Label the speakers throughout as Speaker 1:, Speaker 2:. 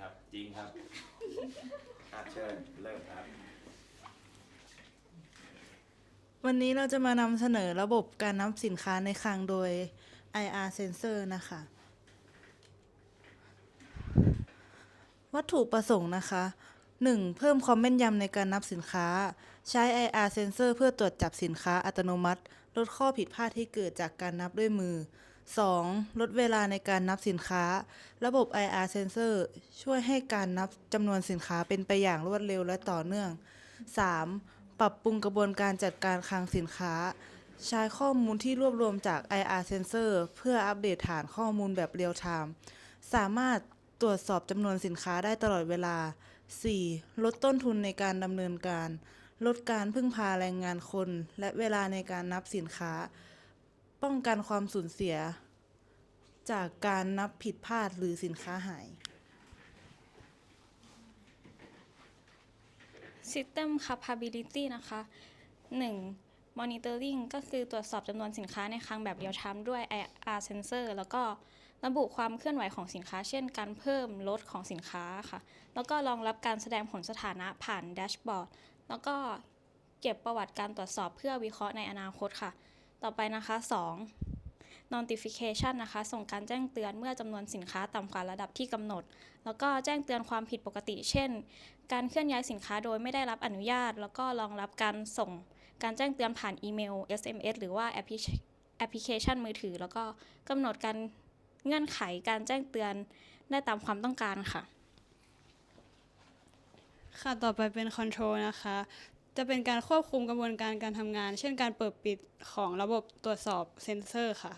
Speaker 1: ครับ จริงครับอะเชิญเริ่มครับ
Speaker 2: วันนี้เราจะมานำเสนอระบบการนับสินค้าในคลังโดย IR Sensor นะคะ วัตถุประสงค์นะคะ 1. เพิ่มความแม่นยำในการนับสินค้า ใช้ IR Sensor เพื่อตรวจจับสินค้าอัตโนมัติ ลดข้อผิดพลาดที่เกิดจากการนับด้วยมือ 2. ลดเวลาในการนับสินค้า ระบบ IR Sensor ช่วยให้การนับจำนวนสินค้าเป็นไปอย่างรวดเร็วและต่อเนื่อง 3. ปรับปรุงกระบวนการจัดการคลังสินค้า ใช้ข้อมูลที่รวบรวมจาก IR Sensor เพื่ออัปเดตฐานข้อมูลแบบเรียลไทม์สามารถตรวจสอบจำนวนสินค้าได้ตลอดเวลา 4. ลดต้นทุนในการดำเนินการ ลดการพึ่งพาแรงงานคน และเวลาในการนับสินค้า ป้องกันความสูญเสีย จากการนับผิดพลาดหรือสินค้าหาย
Speaker 3: System Capability นะคะ 1. Monitoring ก็คือตรวจสอบจำนวนสินค้าในคลังแบบเรียลไทม์ด้วย IR sensor แล้วก็ระบุความเคลื่อนไหวของสินค้า เช่น การเพิ่มลดของสินค้าค่ะ แล้วก็รองรับการแสดงผลสถานะผ่านแดชบอร์ด แล้วก็เก็บประวัติการตรวจสอบเพื่อวิเคราะห์ในอนาคตค่ะ ต่อไปนะคะ 2. notification นะคะ ส่งการแจ้งเตือนเมื่อจำนวนสินค้าต่ำกว่าระดับที่กำหนด แล้วก็แจ้งเตือนความผิดปกติ เช่น การเคลื่อนย้ายสินค้าโดยไม่ได้รับอนุญาต แล้วก็รองรับการส่งการแจ้งเตือนผ่านอีเมล SMS หรือว่าแอปพลิแอปพลิเคชันมือถือ แล้วก็กำหนดการเงื่อนไขการแจ้งเตือนได้ตามความต้องการค่ะ
Speaker 4: ค่ะ ต่อไปเป็น Control นะคะ จะเป็นการควบคุมกระบวนการการทำงาน เช่นการเปิดปิดของระบบตรวจสอบเซ็นเซอร์ค่ะ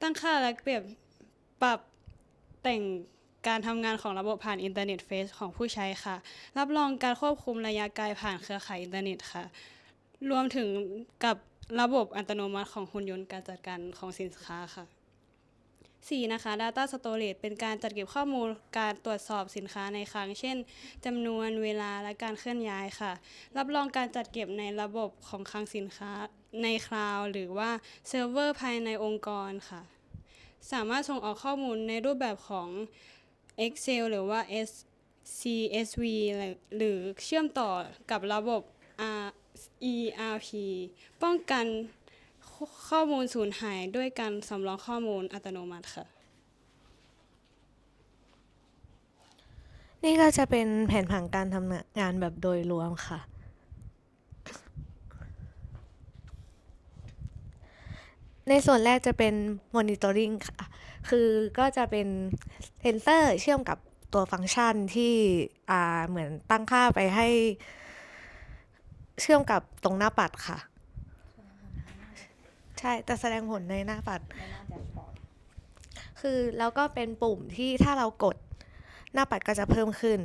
Speaker 4: ตั้งค่าและเปรียบปรับแต่งการทำงานของระบบผ่านอินเทอร์เน็ตเฟซของผู้ใช้ค่ะ รับรองการควบคุมระยะไกลผ่านเครือข่ายอินเทอร์เน็ตค่ะ รวมถึงกับระบบอัตโนมัติของหุ่นยนต์การจัดการของสินค้าค่ะ 4. นะคะ Data Storage เป็นการจัดเก็บข้อมูลการตรวจสอบสินค้าในคลังเช่นจำนวนเวลาและการเคลื่อนย้ายค่ะ รับรองการจัดเก็บในระบบของคลังสินค้าในคลาวด์หรือว่าเซิร์ฟเวอร์ภายในองค์กรค่ะ สามารถส่งออกข้อมูลในรูปแบบของ Excel หรือว่า CSV หรือเชื่อมต่อกับระบบ ERP ป้องกัน ข้อมูลสูญหายด้วยการสำรองข้อมูลอัตโนมัติค่ะ
Speaker 5: นี่ก็จะเป็นแผนผังการทำงานแบบโดยรวมค่ะ ในส่วนแรกจะเป็น monitoring ค่ะ คือก็จะเป็นเซนเซอร์เชื่อมกับตัวฟังก์ชันที่เหมือนตั้งค่าไปให้เชื่อมกับตรงหน้าปัดค่ะ ใช่แต่แสดงผลในหน้าปัดคือแล้วก็เป็นปุ่มที่ถ้าเรากดหน้าปัดก็จะเพิ่มขึ้น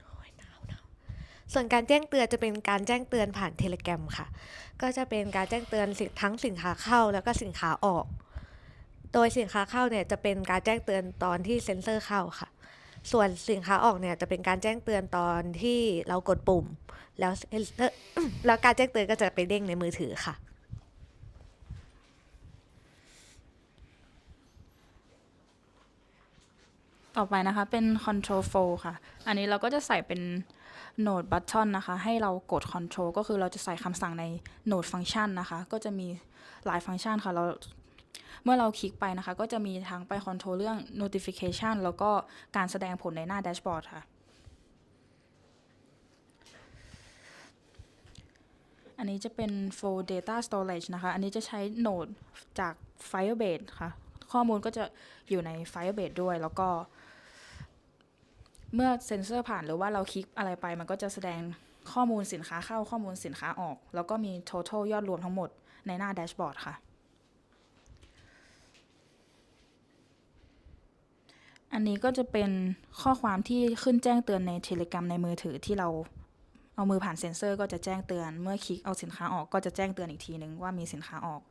Speaker 5: โอ้ยหนาวหนาวส่วนการแจ้งเตือนจะเป็นการแจ้งเตือนผ่านเทเลแกรมค่ะ ก็จะเป็นการแจ้งเตือนสินทั้งสินค้าเข้าแล้วก็สินค้าออก โดยสินค้าเข้าเนี่ยจะเป็นการแจ้งเตือนตอนที่เซ็นเซอร์เข้าค่ะ ส่วนสินค้าออกเนี่ยจะเป็นการแจ้งเตือนตอนที่เรากดปุ่ม แล้วแล้วการแจ้งเตือนก็จะไปเด้งในมือถือค่ะ
Speaker 6: ต่อไปนะคะเป็น control flow ค่ะ อันนี้เราก็จะใส่เป็น node button นะคะ ให้เรากด control ก็คือเราจะใส่คำสั่งใน node function นะคะ ก็จะมีหลายฟังก์ชันค่ะ เรา มื่อเราคลิกไปนะคะ ก็จะมีทั้งไป control เรื่อง notification แล้วก็การแสดงผลในหน้า dashboard ค่ะ อันนี้จะเป็น flow data storage นะคะ อันนี้จะใช้ node จาก Firebase ค่ะ ข้อมูลก็จะอยู่ใน Firebase ด้วย แล้วก็ เมื่อเซ็นเซอร์ผ่านหรือว่าเราคลิกอะไรไป มันก็จะแสดงข้อมูลสินค้าเข้าข้อมูลสินค้าออก แล้วก็มี total ยอดรวมทั้งหมดในหน้าแดชบอร์ดค่ะ อันนี้ก็จะเป็นข้อความที่ขึ้นแจ้งเตือนใน Telegram ในมือถือที่เราเอามือผ่านเซ็นเซอร์ก็จะแจ้งเตือน เมื่อคลิกเอาสินค้าออกก็จะแจ้งเตือนอีกทีนึงว่ามีสินค้าออก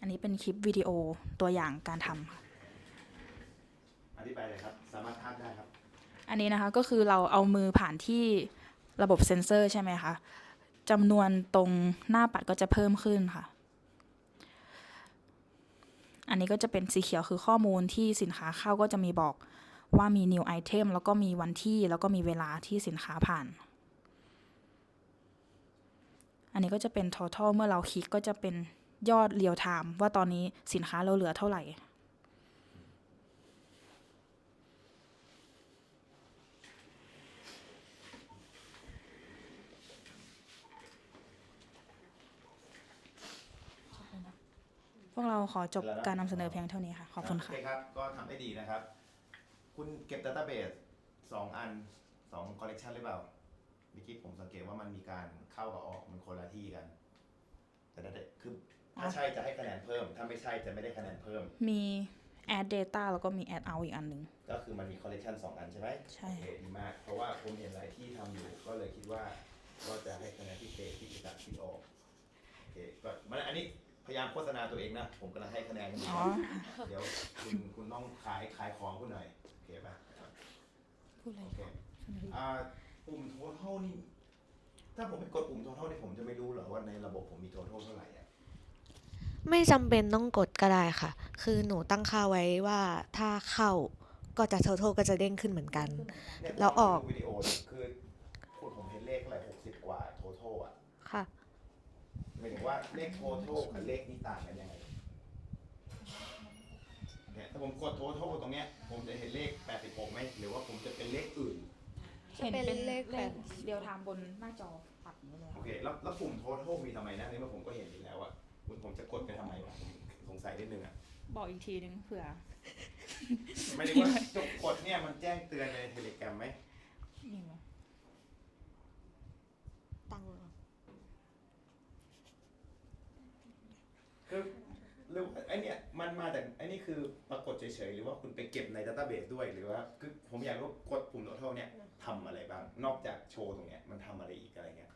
Speaker 6: อันนี้เป็นคลิปวิดีโอตัวอย่างการทำค่ะ
Speaker 1: อธิบายเลยครับ สามารถพากได้ครับ
Speaker 6: อันนี้นะคะก็คือเราเอามือผ่านที่ระบบเซ็นเซอร์ใช่ไหมคะจำนวนตรงหน้าปัดก็จะเพิ่มขึ้นค่ะ อันนี้ก็จะเป็นสีเขียวคือข้อมูลที่สินค้าเข้าก็จะมีบอกว่ามี new item แล้วก็มีวันที่แล้วก็มีเวลาที่สินค้าผ่าน อันนี้ก็จะเป็น total เมื่อเราคลิกก็จะเป็นยอดเรียวไทม์ว่าตอนนี้สินค้าเราเหลือเท่าไหร่ วกเราขอจบการนำเสนอเพียงเท่านี้ค่ะ ขอบคุณค่ะ
Speaker 1: โอเคครับ ก็ทำได้ดีนะครับ คุณเก็บ Database สองอันสองคอลเลกชันหรือเปล่าเมื่อกี้ผมสังเกตว่ามันมีการเข้ากับออกมันคนละที่กัน แต่ได้คือถ้าใช่จะให้คะแนนเพิ่ม ถ้าไม่ใช่จะไม่ได้คะแนนเพิ่ม
Speaker 6: มี add data แล้วก็มี add out อีกอันหนึ่ง
Speaker 1: ก็คือมันมีคอลเลกชันสองอันใช่ไหม
Speaker 6: ใช่
Speaker 1: โอเคดีมาก เพราะว่าผมเห็นหลายที่ทำอยู่ ก็เลยคิดว่าก็จะให้คะแนนที่เตที่จะที่ออก โอเคก็มันอันนี้ พยายามโฆษณาตัวเองนะ ผมกำลังให้คะแนนคุณอยู่
Speaker 6: อ๋อ
Speaker 1: เดี๋ยวคุณคุณต้องขายขายของคุณหน่อยโอเคป่ะ
Speaker 6: พูดอะไร
Speaker 1: โอเคอ่าปุ่ม total นี่ ถ้าผมไม่กดปุ่ม total นี่ผมจะไม่รู้เหรอว่าในระบบผมมี total เท่าไหร่อะ
Speaker 5: ไม่จำเป็นต้องกดก็ได้ค่ะ คือหนูตั้งค่าไว้ว่าถ้าเข้าก็จะ total ก็จะเด้งขึ้นเหมือนกัน
Speaker 1: เนี่ย
Speaker 5: แล้วออก
Speaker 1: ผมดูวิดีโอเนี่ยคือคุณผมเห็นเลขเท่าไหร่หกสิบกว่า total อะ
Speaker 5: ค่ะ
Speaker 1: หมายถึงว่าเลข total กับเลขนี้ต่างกันยังไงเนี่ยถ้าผมกด total ตรงเนี้ย ผมจะเห็นเลข86ไหมหรือว่าผมจะเป็นเลขอื่น
Speaker 5: จะเป็นเลขแบบ
Speaker 6: เรียวไทม์บนหน้าจอปัดนี้เลย
Speaker 1: โอเค แล้วแล้วปุ่ม total มีทำไมนะในเมื่อผมก็เห็นอยู่แล้วอะคุณผมจะกดไปทำไมวะสงสัยนิดนึงอะ
Speaker 6: บอกอีกทีนึงเผื่อ
Speaker 1: ไม่ได้ว่าจบกดเนี่ยมันแจ้งเตือนในเทเลกราไหม
Speaker 6: นี่ไหม
Speaker 5: ตั้ง
Speaker 1: คือหรือไอเนี่ยมันมาจากไอนี่ คือปรากฏเฉยๆ หรือว่าคุณไปเก็บในดัตต้าเบสด้วย หรือว่าคือผมอยากรู้กดปุ่ม total เนี่ยทำอะไรบ้าง นอกจากโชว์ตรงเนี้ยมันทำอะไรอีกอะไรเงี้ย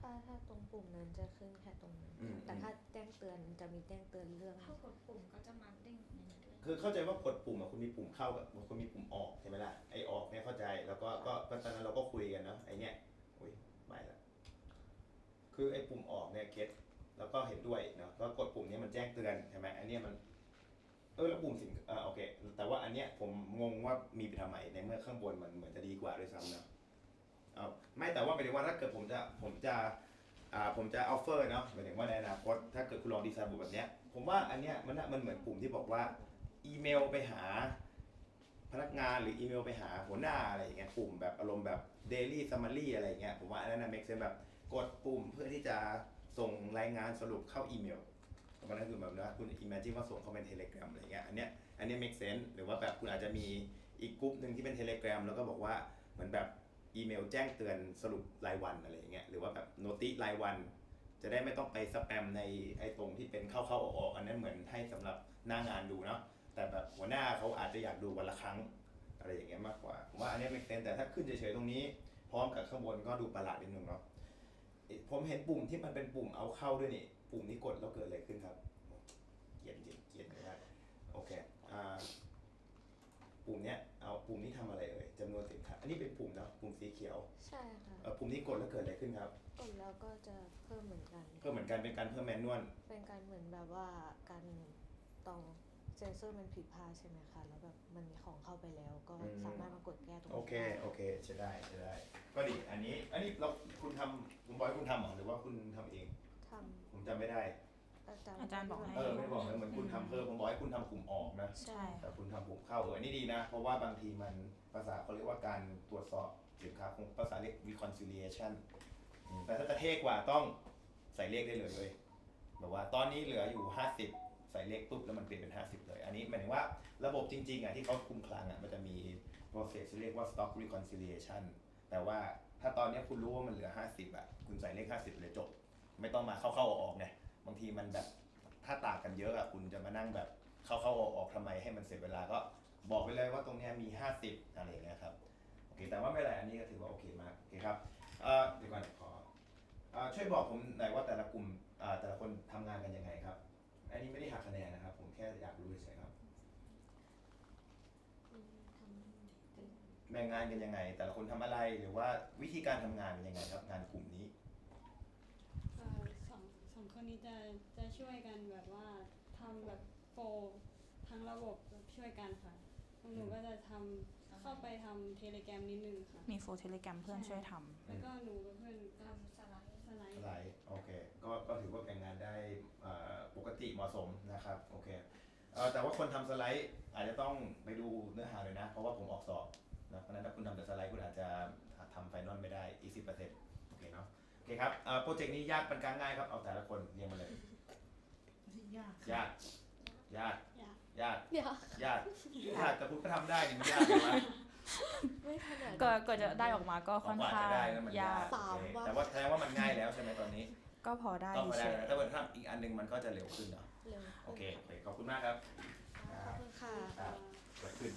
Speaker 5: ถ้าถ้าตรงปุ่มนั้นจะขึ้นแค่ตรงนั้น
Speaker 1: อืม
Speaker 5: แต่ถ้าแจ้งเตือนจะมีแจ้งเตือนเรื่อง
Speaker 3: ถ้ากดปุ่มก็จะมาเด้งในนี้ด้วย
Speaker 1: คือเข้าใจว่ากดปุ่มอะคุณมีปุ่มเข้ากับคุณมีปุ่มออกใช่ไหมล่ะไอออกเนี่ยเข้าใจแล้วก็ก็ก็ตอนนั้นเราก็คุยกันเนาะไอเนี่ยอุ้ยไม่ละ คือไอ้ปุ่มออกเนี่ยเก็ตแล้วก็เห็นด้วยเนาะก็กดปุ่มนี้มันแจ้งเตือนใช่ไหมอันเนี้ยมันเออแล้วปุ่มสินเออโอเค แต่ว่าอันเนี้ยผมงงว่ามีไปทำไมในเมื่อข้างบนมันเหมือนจะดีกว่าด้วยซ้ำเนาะเอาไม่แต่ว่าหมายถึงว่าถ้าเกิดผมจะผมจะอ่าผมจะออฟเฟอร์เนาะหมายถึงว่าในอนาคตถ้าเกิดคุณลองดีไซน์ปุ่มแบบเนี้ยผมว่าอันเนี้ยมันน่ะมันเหมือนปุ่มที่บอกว่าอีเมลไปหาพนักงานหรืออีเมลไปหาหัวหน้าอะไรอย่างเงี้ยปุ่มแบบอารมณ์แบบ daily summary อะไรอย่างเงี้ยผมว่าอันนั้นนะ make sense แบบ กดปุ่มเพื่อที่จะส่งรายงานสรุปเข้าอีเมลมันนั่นคือแบบว่าคุณ imagine ว่าส่งเข้าเป็น telegram อะไรเงี้ยอันเนี้ยอันเนี้ย make sense หรือว่าแบบคุณอาจจะมีอีกกลุ่มหนึ่งที่เป็น telegram แล้วก็บอกว่าเหมือนแบบอีเมลแจ้งเตือนสรุปรายวันอะไรอย่างเงี้ยหรือว่าแบบ notice รายวัน จะได้ไม่ต้องไปสแปมในไอ้ตรงที่เป็นเข้าๆออกๆอันนั้นเหมือนให้สำหรับหน้างานดูเนาะแต่แบบหัวหน้าเขาอาจจะอยากดูวันละครั้งอะไรอย่างเงี้ยมากกว่าผมว่าอันเนี้เป็นเซนแต่ถ้าขึ้นเฉยๆตรงนี้ พร้อมกับข้างบนก็ดูประหลาดนิดนึงเนาะ ผมเห็นปุ่มที่มันเป็นปุ่มเอาเข้าด้วยนี่ ปุ่มนี้กดแล้วเกิดอะไรขึ้นครับ เกลียดจริงเกลียดไม่ได้โอเคอ่าปุ่มเนี้ยเอาปุ่มนี้ทำอะไรเอ่ยจำนวนสินค้าอันนี้เป็นปุ่มเนาะปุ่มสีเขียว
Speaker 5: ใช่ค่ะ
Speaker 1: เออปุ่มนี้กดแล้วเกิดอะไรขึ้นครับ
Speaker 5: กดแล้วก็จะเพิ่มเหมือนกัน
Speaker 1: เพิ่มเหมือนกันเป็นการเพิ่มแมนนวล
Speaker 5: เป็นการเหมือนแบบว่าการตรงเซนเซอร์มันผิดพลาดใช่ไหมคะ แล้วแบบมันมีของเข้าไปแล้วก็สามารถมาก ดแก้ตรง
Speaker 1: โอ
Speaker 5: นี้
Speaker 1: เค
Speaker 5: ได้
Speaker 1: โอเคใช่ได้ใช่ได้ ก็ดี อันนี้ อันนี้เราคุณทำคุณบอยคุณทำเหรอหรือว่าคุณทำเอง
Speaker 5: ท
Speaker 1: ผมจำไม่ได้ำ
Speaker 5: อาจารย์
Speaker 6: อาจารย์บอกให้
Speaker 1: เออไม่บอกนะเหมือนคุณทำเพิ่มผมบอกให้คุณทำกลุ่มออกนะ
Speaker 5: ใช่
Speaker 1: แต่คุณทำกลุ่มเข้าเอออันนี้ดีนะ เพราะว่าบางทีมันภาษาเขาเรียกว่าการตรวจสอบสินค้าของภาษาเรียก reconciliation อืมแต่ถ้าจะเท่กว่าต้องใส่เลขได้เลยเว้ยแบบว่าตอนนี้เหลืออยู่ 50 ใส่เลขปุ๊บแล้วมันเปลี่ยนเป็น 50 เลย อันนี้หมายถึงว่าระบบจริงๆอะที่เขาคุมคลังอะมันจะมี process ที่เรียกว่า stock reconciliation แต่ว่าถ้าตอนนี้คุณรู้ว่ามันเหลือ 50อะคุณใส่เลข 50เลยจบ ไม่ต้องมาเข้าๆออกๆไงบางทีมันแบบถ้าต่างกันเยอะอะคุณจะมานั่งแบบเข้าๆออกๆทำไมให้มันเสียเวลาก็บอกไปเลยว่าตรงนี้มี 50 อะไรอย่างเงี้ยครับโอเคแต่ว่าไม่เป็นไรอันนี้ก็ถือว่าโอเคมากโอเคครับเอ่อเดี๋ยวก่อนขออ่อช่วยบอกผมหน่อยว่าแต่ละกลุ่มอ่อแต่ละคนทำงานกันยังไงครับอันนี้ไม่ได้หักคะแนนนะครับ ผมแค่อยากรู้เฉยๆครับ
Speaker 5: อืมทำเป็น
Speaker 1: แบ่งงานกันยังไง แต่ละคนทำอะไรหรือว่าวิธีการทำงานเป็นยังไงครับงานกลุ่มนี้
Speaker 4: เอ่อสองสองคนนี้จะจะช่วยกันแบบว่าทำแบบโฟลทั้งระบบแบบช่วยกันค่ะของหนูก็จะทำเข้าไปทำเทเลแกรมนิดนึงค่ะ
Speaker 6: มีโฟเทเลแกรมเพื่อนช่วยทำ
Speaker 4: แล้วก็หนูกับเพื่อนก็สไลด์สไลด์
Speaker 1: อะไรโอเคก็ก็ถือว่าแบ่งงานได้เอ่อปกติเหมาะสมนะครับโอเคเอ่อแต่ว่าคนทำสไลด์อาจจะต้องไปดูเนื้อหาเลยนะ เพราะว่าผมออกสอบ นะเพราะฉะนั้นถ้าคุณทำแต่สไลด์คุณอาจจะทำไฟนอลไม่ได้อีกสิบเปอร์เซ็นต์โอเคเนาะโอเคครับเอ่อโปรเจกต์นี้ยากปานกลางง่ายครับเอาแต่ละคนเรียงมาเลย
Speaker 2: ยาก
Speaker 1: ยากยาก
Speaker 4: ยาก
Speaker 1: ยาก
Speaker 5: เดี๋ยวยา
Speaker 1: กยากแต่คุณก็ทำได้นี่มันยากไหม
Speaker 5: ไม่ถนัด
Speaker 6: ก็ก็จะได้ออกมาก็ค่อน
Speaker 1: กว่า
Speaker 6: ข้าง
Speaker 1: จะได้นะมันยายา
Speaker 6: กก
Speaker 5: สาม
Speaker 1: โอเค
Speaker 5: วัน
Speaker 1: แต่ว่าแสดงว่ามันง่ายแล้วใช่ไหมตอนนี้
Speaker 6: ก็พอได้
Speaker 1: ก็พอได้
Speaker 6: เฉย
Speaker 1: นะถ้าเกิดทำอีกอันหนึงมันก็จะเร็วขึ้นเนาะ
Speaker 5: เร็ว
Speaker 1: โอเคโอเคขอบคุณมากครับ
Speaker 5: ขอบคุณค่ะ
Speaker 1: ครับเกิดขึ้น